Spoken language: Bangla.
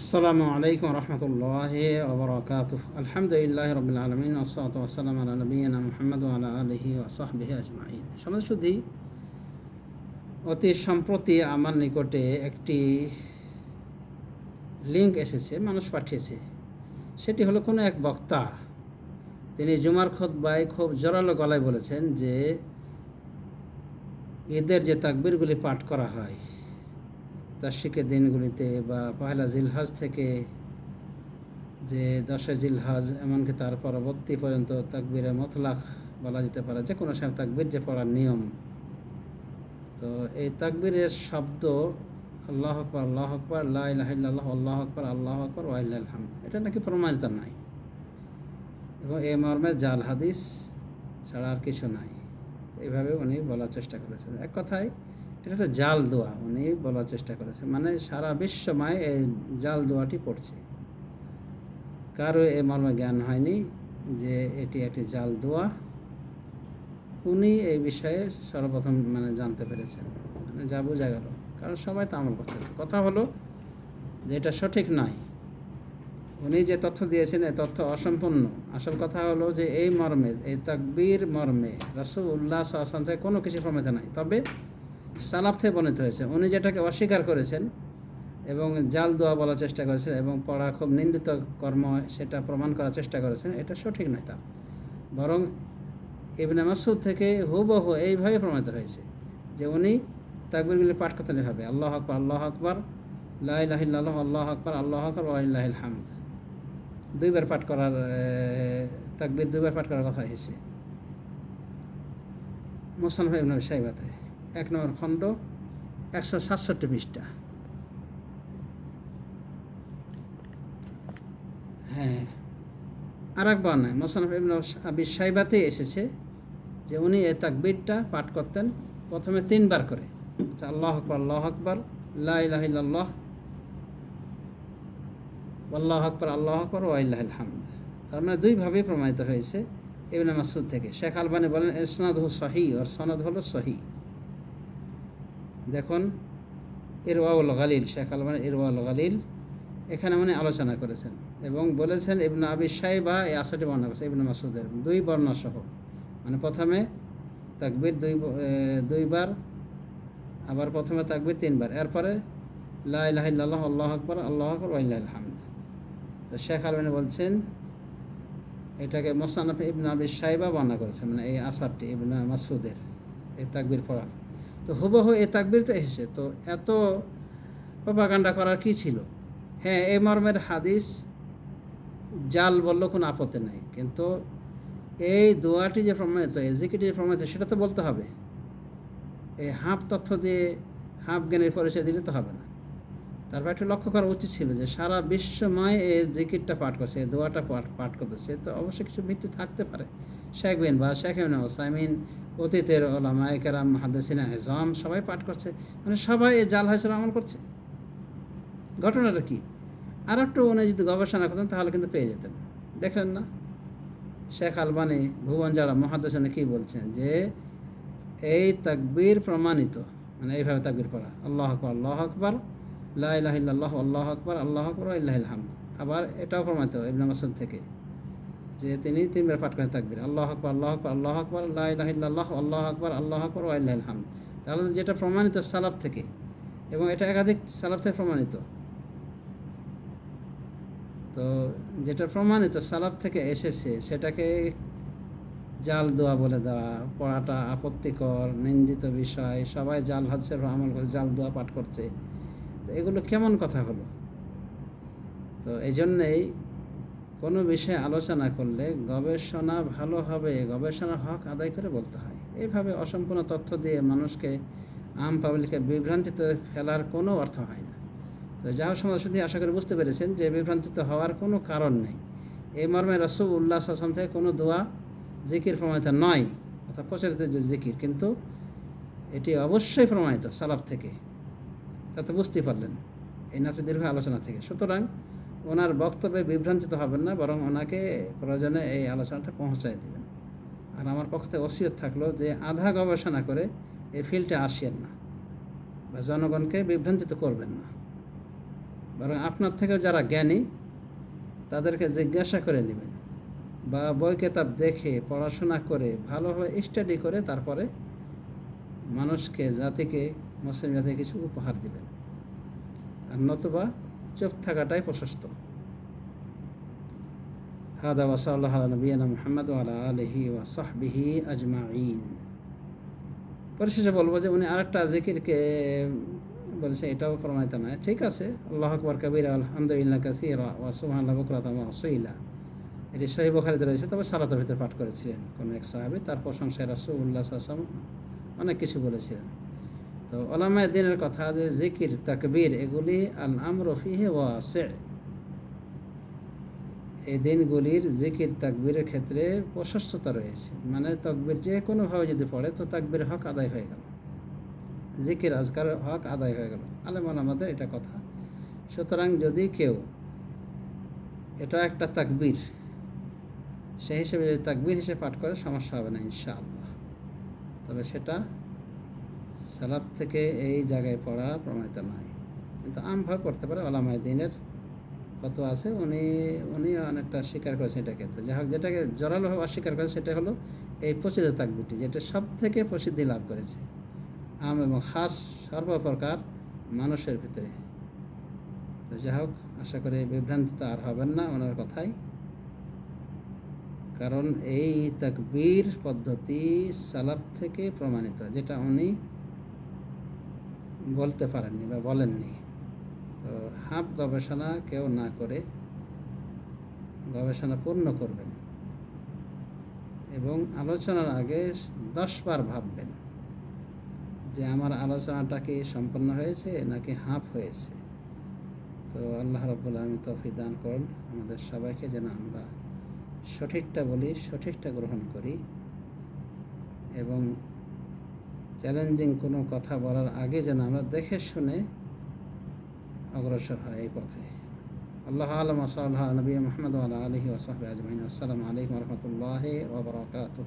আসসালামু আলাইকুম রহমতুল্লাহ ওবরাকাত আলহামদুলিল্লাহ রবিল আলমিন ওসলাত ওসালাম আলা নবীনা মোহাম্মদ আলা আলহি ওসাহবিহি আজমাইন। সমাজ শুধু অতি সম্প্রতি আমার নিকটে একটি লিঙ্ক এসেছে, মানুষ পাঠিয়েছে। সেটি হলো কোনো এক বক্তা, তিনি জুমার খোদ্বায় খুব জোরালো গলায় বলেছেন যে ঈদের যে তাকবিরগুলি পাঠ করা হয় তার্শিকের দিনগুলিতে বা পহেলা জিলহাজ থেকে যে দশে জিলহাজ, এমনকি তার পরবর্তী পর্যন্ত তাকবিরে মতলাখ বলা যেতে পারে যে কোনো সময় তাকবির যে পড়ার নিয়ম। তো এই তাকবিরের শব্দ আল্লাহ আকবর আল্লাহ আকবর আল্লাহ আল্লাহ আকবর আল্লাহ আকবর ওয়াইল্লাহাম এটা নাকি প্রমাণিত নাই। এবং এই মর্মে জাল হাদিস ছাড়া আর কিছু নাই। এইভাবে উনি বলার চেষ্টা করেছেন। এক কথায় এটা একটা জাল দোয়া, উনি বলার চেষ্টা করেছেন। মানে সারা বিশ্বময় এই জাল দোয়াটি পড়ছে। কারও এ মর্মে জ্ঞান হয়নি যে এটি একটি জাল দোয়া। উনি এই বিষয়ে সর্বপ্রথম মানে জানতে পেরেছেন। মানে যা বোঝা গেল। কারণ সবাই তো আমল করছে। কথা হলো যে এটা সঠিক নয়। উনি যে তথ্য দিয়েছেন এই তথ্য অসম্পূর্ণ। আসল কথা হলো যে এই মর্মে, এই তাকবীর মর্মে রসুল উল্লাহ আসলাম থেকে কোনো কিছু প্রমাণিত নাই। তবে সালাফ থেকে বর্ণিত হয়েছে। উনি যেটাকে অস্বীকার করেছেন এবং জাল দোয়া বলার চেষ্টা করেছেন এবং পড়া খুব নিন্দিত কর্ম সেটা প্রমাণ করার চেষ্টা করেছেন, এটা সঠিক নয় তা। বরং ইবনে মাসুদ থেকে হুবহু এইভাবে প্রমাণিত হয়েছে যে উনি তাকবিরগুলি পাঠ করতেন এভাবে, আল্লাহ আকবর আল্লাহ আকবর লাহিল্লাহ আল্লাহ আকবর আল্লাহ আকবর আল্লাহ হামদ। দুইবার পাঠ করার তাকবির দুইবার পাঠ করার কথা এসেছে মুসানফা ইবনে সাইবাতে এক নম্বর খণ্ড একশো সাতষট্টি পৃষ্ঠা। হ্যাঁ আর একবার নয় মোসানফ ইবন আবি সাইবাতে এসেছে যে উনি এ তাকবিরটা পাঠ করতেন প্রথমে তিনবার করে। আচ্ছা, আল্লাহ আকবর আল্লাহ আকবর লাহ আল্লাহ আকবর আল্লাহ আকবর ওয়াইল্লাহ হামদ। তার মানে দুইভাবেই প্রমাণিত হয়েছে ইবনে মাসুদ থেকে। শেখ আলবানি বলেন ইসনাদ হু সহি ওর সনদ হলো সহি। দেখুন, ইরওয়াউল গালিল, শেখ আলমান ইরওয়াউল গালিল এখানে মানে আলোচনা করেছেন এবং বলেছেন ইবনা আবি সাহেবা এই আশাটি বর্ণনা করেছে ইবনা মাসুদের দুই বর্ণা সহ মানে প্রথমে তাকবির দুই দুইবার, আবার প্রথমে তাকবির তিনবার। এরপরে লাহ আল্লাহ আকবর আল্লাহ আকবর ওয়াইল্লাহ হামদ। তো শেখ আলমানি বলছেন, এটাকে মোসানফ ইবনা আবি সাহেবা বর্ণনা করেছেন মানে এই আসারটি ইবনা মাসুদের এই তাকবির পড়ার। তো হুবহু এ তাকবির তো এসেছে। তো এত প্রপাগান্ডা করার কি ছিল? হ্যাঁ এই মর্মের হাদিস জাল বললেও কোনো আপত্তি নেই। কিন্তু এই দোয়াটি যে প্রমাণিত এজিকিটি যে প্রমাণিত, সেটা তো বলতে হবে। এই হাফ তথ্য দিয়ে হাফ জ্ঞানের পরিচয় দিলে তো হবে না। তারপর একটু লক্ষ্য করা উচিত ছিল যে সারা বিশ্বময় এই জিকিরটা পাঠ করছে, এই দোয়াটা পাঠ পাঠ করতেছে। তো অবশ্যই কিছু ভিত্তি থাকতে পারে। শেখ বিন বা শেখ ওসাইমিন অতীতের ওলামায় কেরাম হাদিসিনা হেজম, সবাই পাঠ করছে। মানে সবাই এই জাল হাসির আমল করছে। ঘটনাটা কি? আর একটু উনি যদি গবেষণা করতেন, তাহলে কিন্তু পেয়ে যেতেন। দেখলেন না? শেখ আলবানি ভুবন যারা মহাদেশনে কী বলছেন? যে এই তাকবীর প্রমাণিত। মানে এইভাবে তাকবীর পড়া। আল্লাহ আকবর আল্লাহ আকবর লাহ আল্লাহ আকবর আল্লাহ আকবর আল্লাহ হামদ। আবার এটাও প্রমাণিত ইবনা মাসুদ থেকে। যে তিনি তিনবার পাঠ করেন থাকবেন আল্লাহ আকবর আল্লাহ আকবর আল্লাহ আকবর আল্লাহ আল্লাহ আকবর আল্লাহ আকবর ওয়াইল্লাহ হাম তাহলে যেটা প্রমাণিত সালাফ থেকে, এবং এটা একাধিক সালাফ থেকে প্রমাণিত। তো যেটা প্রমাণিত সালাফ থেকে এসেছে, সেটাকে জাল দোয়া বলে দেওয়া, পড়াটা আপত্তিকর, নিন্দিত বিষয়, সবাই জাল, হাদসের আমল করে জাল দোয়া পাঠ করছে। তো এগুলো কেমন কথা হলো? তো এই জন্যেই কোনো বিষয়ে আলোচনা করলে গবেষণা ভালোভাবে গবেষণার হক আদায় করে বলতে হয়। এইভাবে অসম্পূর্ণ তথ্য দিয়ে মানুষকে, আম পাবলিককে বিভ্রান্তিতে ফেলার কোনো অর্থ হয় না। তো যা হোক সমাজ শুধু আশা করে বুঝতে পেরেছেন যে বিভ্রান্তিত হওয়ার কোনো কারণ নেই। এই মর্মে রসুল উল্লাহ আসলাম থেকে কোনো দোয়া জিকির প্রমাণিত নয়, অর্থাৎ প্রচারিত যে জিকির, কিন্তু এটি অবশ্যই প্রমাণিত সালাফ থেকে। তা তো বুঝতেই পারলেন, এই নাচে দীর্ঘ আলোচনা থেকে। সুতরাং ওনার বক্তব্যে বিভ্রান্তিত হবেন না, বরং ওনাকে প্রয়োজনে এই আলোচনাটা পৌঁছায় দেবেন। আর আমার পক্ষে থেকে ওসিয়ত থাকল যে আধা গবেষণা করে এই ফিল্ডে আসেন না বা জনগণকে বিভ্রান্তিত করবেন না। বরং আপনার থেকেও যারা জ্ঞানী, তাদেরকে জিজ্ঞাসা করে নেবেন বা বই কেতাব দেখে, পড়াশোনা করে ভালোভাবে স্টাডি করে তারপরে মানুষকে, জাতিকে, মুসলিম জাতিকে কিছু উপহার দিবেন। আর নতুবা চুপ থাকাটাই প্রশস্ত। হাদা ওয়াসাল্লাহ নবীনা মোহাম্মদ আলা আলহি ওয়া সাহবিহি আজমাইন পরিশেষে বলব যে উনি আরেকটা জিকিরকে বলেছে, এটাও প্রমাণিত নয়। ঠিক আছে, আল্লাহ আকবর, কবির, আলহামদুলিল্লাহ, কাসির ওয়া সুবহানাল্লাহ বুকরাতাম এটি সহি বখারিতে রয়েছে, তবে সালাতের ভিতরে পাঠ করেছিলেন কোনো এক সাহাবি। তার প্রশংসায় রাসুল্লাহ আসলাম অনেক কিছু বলেছিলেন। তো ওলামায় দিনের কথা যে জিকির, তাকবীর, এগুলি আল আমর ফিহে ওয়াসে। এই দিনগুলির জিকির, তাকবীরের ক্ষেত্রে প্রশস্ততা রয়েছে। মানে তকবির যে কোনোভাবে যদি পড়ে, তো তাকবির হক আদায় হয়ে গেল। জিকির, আজকার হক আদায় হয়ে গেল। আলেম আমাদের এটা কথা। সুতরাং যদি কেউ এটা একটা তাকবীর, সেই হিসেবে যদি তাকবীর হিসেবে পাঠ করে, সমস্যা হবে না, ইনশাআল্লাহ। তবে সেটা সালাদ থেকে এই জায়গায় পড়া প্রমাণিত নয় কিন্তু আমভাবে পড়তে পারে ওলামায় দিনের কত আছে, উনি উনি অনেকটা স্বীকার করেছেন এটাকে তো যাই হোক, যেটাকে জোরালোভাবে অস্বীকার করে সেটা হলো এই প্রচলিত তাকবিরটি, যেটা সব থেকে প্রসিদ্ধি লাভ করেছে। আম এবং খাস সর্বপ্রকার মানুষের ভিতরে। তো যাই হোক, আশা করি বিভ্রান্তি আর হবেন না ওনার কথাই। কারণ এই তাকবীর পদ্ধতি সালাব থেকে প্রমাণিত, যেটা উনি বলতে পারেননি বা বলেননি। তো হাফ গবেষণা কেউ না করে গবেষণা পূর্ণ করবেন এবং আলোচনার আগে দশবার ভাববেন যে আমার আলোচনাটা কি সম্পন্ন হয়েছে নাকি হাফ হয়েছে। তো আল্লাহ রব্বুল তফি দান করুন। আমাদের সবাইকে যেন আমরা সঠিকটা বলি, সঠিকটা গ্রহণ করি এবং চ্যালেঞ্জিং কোনো কথা বলার আগে যেন আমরা দেখে শুনে অগ্রসর হয় এই পথে। আল্লাহ আলম আসাল্লাহ নবী মোহাম্মদ আলহি ওসাহ আজমাইন। আসসালামু আলাইকুম রহমতুল্লাহ ওবরাকাতুহ